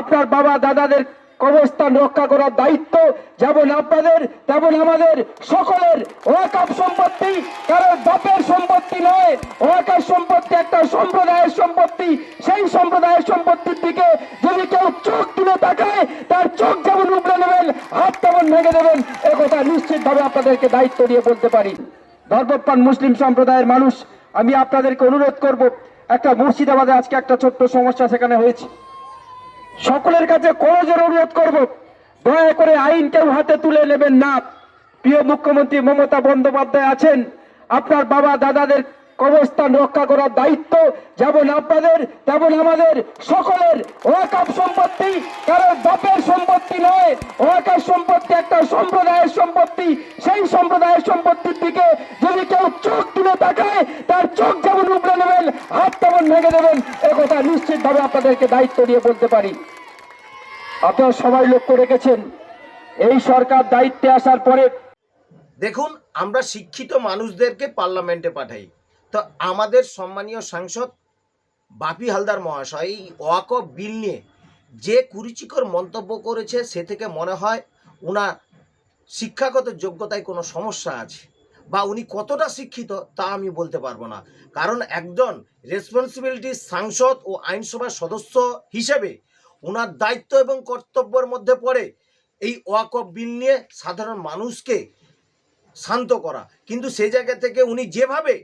আপনার বাবা দাদাদের কবরস্থান রক্ষা করার দায়িত্ব, যেমন আপনাদের, তেমন আমাদের সকলের। ওয়াকাপ সম্পত্তি কারোর বাপের সম্পত্তি নয়। ওয়াকাপ সম্পত্তি একটা সম্প্রদায়ের সম্পত্তি। সেই সম্প্রদায়ের সম্পত্তির দিকে যদি কেউ চোখ তুলে তাকায়, তার চোখ যেমন উপড়ে নেবেন, হাত তেমন ভেঙে দেবেন একথা নিশ্চিতভাবে আপনাদেরকে দায়িত্ব দিয়ে বলতে পারি। ধর্মপ্রাণ মুসলিম সম্প্রদায়ের মানুষ, আমি আপনাদেরকে অনুরোধ করব, একটা মুর্শিদাবাদে আজকে একটা ছোট্ট সমস্যা সেখানে হয়েছে। সকলের কাছে করজোর অনুরোধ করব, দয়া করে আইন কেউ হাতে তুলে নেবেন না। প্রিয় মুখ্যমন্ত্রী মমতা বন্দ্যোপাধ্যায় আছেন, আপনার বাবা দাদাদের কবরস্থান রক্ষা করার দায়িত্ব, যেমন আপনাদের, তেমন আমাদের সকলের। ওয়াকাপ সম্পত্তি কারোর বাপের সম্পত্তি নয় ওয়াকাপ সম্পত্তি একটা সম্প্রদায়ের সম্পত্তি। সেই সম্প্রদায়ের সম্পত্তির দিকে যদি কেউ চোখ তুলে তাকায়, তার চোখ যেমন উপড়ে নেবেন, হাত তেমন ভেঙে দেবেন, একথা নিশ্চিতভাবে আপনাদেরকে দায়িত্ব দিয়ে বলতে পারি। আপনারা সবাই লক্ষ্য রেখেছেন, এই সরকার দায়িত্বে আসার পরে দেখুন, আমরা শিক্ষিত মানুষদেরকে পার্লামেন্টে পাঠাই। তো আমাদের সম্মানীয় সাংসদ বাপি হালদার মহাশয়, এই ওয়াক বিল নিয়ে যে কুরুচিকর মন্তব্য করেছে, সে থেকে মনে হয় ওনার শিক্ষাগত যোগ্যতায় কোনো সমস্যা আছে বা উনি কতটা শিক্ষিত তা আমি বলতে পারব না। কারণ একজন রেসপন্সিবিলিটি সাংসদ ও আইনসভার সদস্য হিসেবে ওনার দায়িত্ব এবং কর্তব্যের মধ্যে পড়ে এই ওয়াক বিল নিয়ে সাধারণ মানুষকে শান্ত করা। কিন্তু সে জায়গা থেকে উনি যেভাবে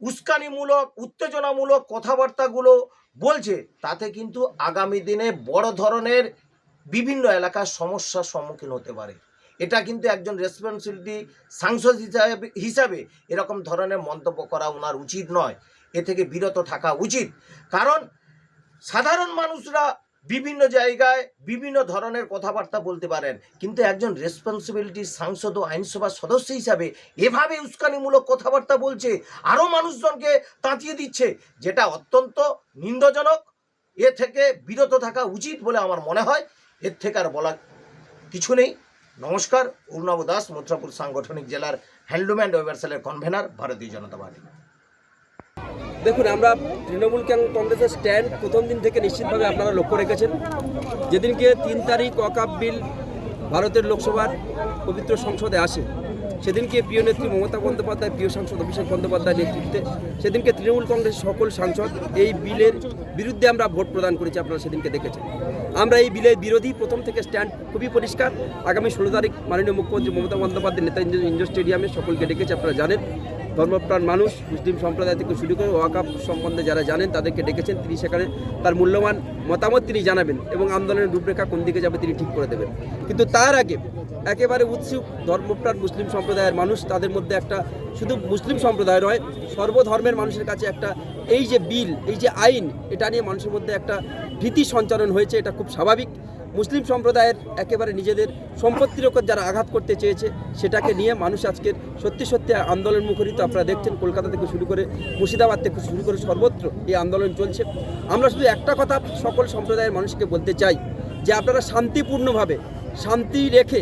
উস্কানিমূলক, উত্তেজনামূলক কথাবার্তাগুলো বলছে, তাতে কিন্তু আগামী দিনে বড় ধরনের বিভিন্ন এলাকার সমস্যার সম্মুখীন হতে পারে। এটা কিন্তু একজন রেসপন্সিবিলিটি সাংসদ হিসাবে হিসাবে এরকম ধরনের মন্তব্য করা ওনার উচিত নয়। এ থেকে বিরত থাকা উচিত। কারণ সাধারণ মানুষরা বিভিন্ন জায়গায় বিভিন্ন ধরনের কথাবার্তা বলতে পারেন। কিন্তু একজন রেসপন্সিবিলিটি সাংসদ ও আইনসভার সদস্য হিসাবে এভাবে উস্কানিমূলক কথাবার্তা বলছে আরও মানুষজনকে তাঁতিয়ে দিচ্ছে, যেটা অত্যন্ত নিন্দজনক। এ থেকে বিরত থাকা উচিত বলে আমার মনে হয়। এর থেকে আর বলা কিছু নেই। নমস্কার, অরুণাব দাস, মথুরাপুর সাংগঠনিক জেলার হ্যান্ডলুম অ্যান্ড ওয়েবার সেলের কনভেনার ভারতীয় জনতা পার্টি। দেখুন, আমরা তৃণমূল কংগ্রেসের স্ট্যান্ড প্রথম দিন থেকে নিশ্চিতভাবে আপনারা লক্ষ্য রেখেছেন। যেদিনকে তিন তারিখ ওয়াকাপ বিল ভারতের লোকসভার পবিত্র সংসদে আসে, সেদিনকে প্রিয় নেত্রী মমতা বন্দ্যোপাধ্যায়, প্রিয় সাংসদ অভিষেক বন্দ্যোপাধ্যায় নেতৃত্বে, সেদিনকে তৃণমূল কংগ্রেসের সকল সাংসদ এই বিলের বিরুদ্ধে আমরা ভোট প্রদান করেছি, আপনারা সেদিনকে দেখেছেন। আমরা এই বিলের বিরোধী প্রথম থেকে স্ট্যান্ড খুবই পরিষ্কার। আগামী ষোলো তারিখ মাননীয় মুখ্যমন্ত্রী মমতা বন্দ্যোপাধ্যায় নেতাজি ইন্ডোর স্টেডিয়ামে সকলকে ডেকেছে, আপনারা জানেন। ধর্মপ্রাণ মানুষ, মুসলিম সম্প্রদায় থেকে শুরু করে ওয়াকাপ সম্বন্ধে যারা জানেন তাদেরকে ডেকেছেন। তিনি সেখানে তার মূল্যবান মতামত তিনি জানাবেন এবং আন্দোলনের রূপরেখা কোন দিকে যাবে তিনি ঠিক করে দেবেন। কিন্তু তার আগে একেবারে উৎসুক ধর্মপ্রাণ মুসলিম সম্প্রদায়ের মানুষ তাদের মধ্যে একটা শুধু মুসলিম সম্প্রদায় নয়, সর্বধর্মের মানুষের কাছে একটা এই যে বিল, এই যে আইন, এটা নিয়ে মানুষের মধ্যে একটা ভীতি সঞ্চারণ হয়েছে, এটা খুব স্বাভাবিক। মুসলিম সম্প্রদায়ের একেবারে নিজেদের সম্পত্তির ওপর যারা আঘাত করতে চেয়েছে, সেটাকে নিয়ে মানুষ আজকের সত্যি সত্যি আন্দোলন মুখরিত। আপনারা দেখছেন, কলকাতা থেকে শুরু করে মুর্শিদাবাদ থেকে শুরু করে সর্বত্র এই আন্দোলন চলছে। আমরা শুধু একটা কথা সকল সম্প্রদায়ের মানুষকে বলতে চাই, যে আপনারা শান্তিপূর্ণভাবে শান্তি রেখে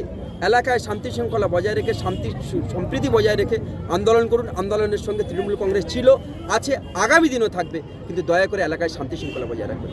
এলাকায় শান্তি শৃঙ্খলা বজায় রেখে, শান্তি সম্প্রীতি বজায় রেখে আন্দোলন করুন। আন্দোলনের সঙ্গে তৃণমূল কংগ্রেস ছিল, আছে, আগামী দিনও থাকবে, কিন্তু দয়া করে এলাকায় শান্তি শৃঙ্খলা বজায় রাখবেন।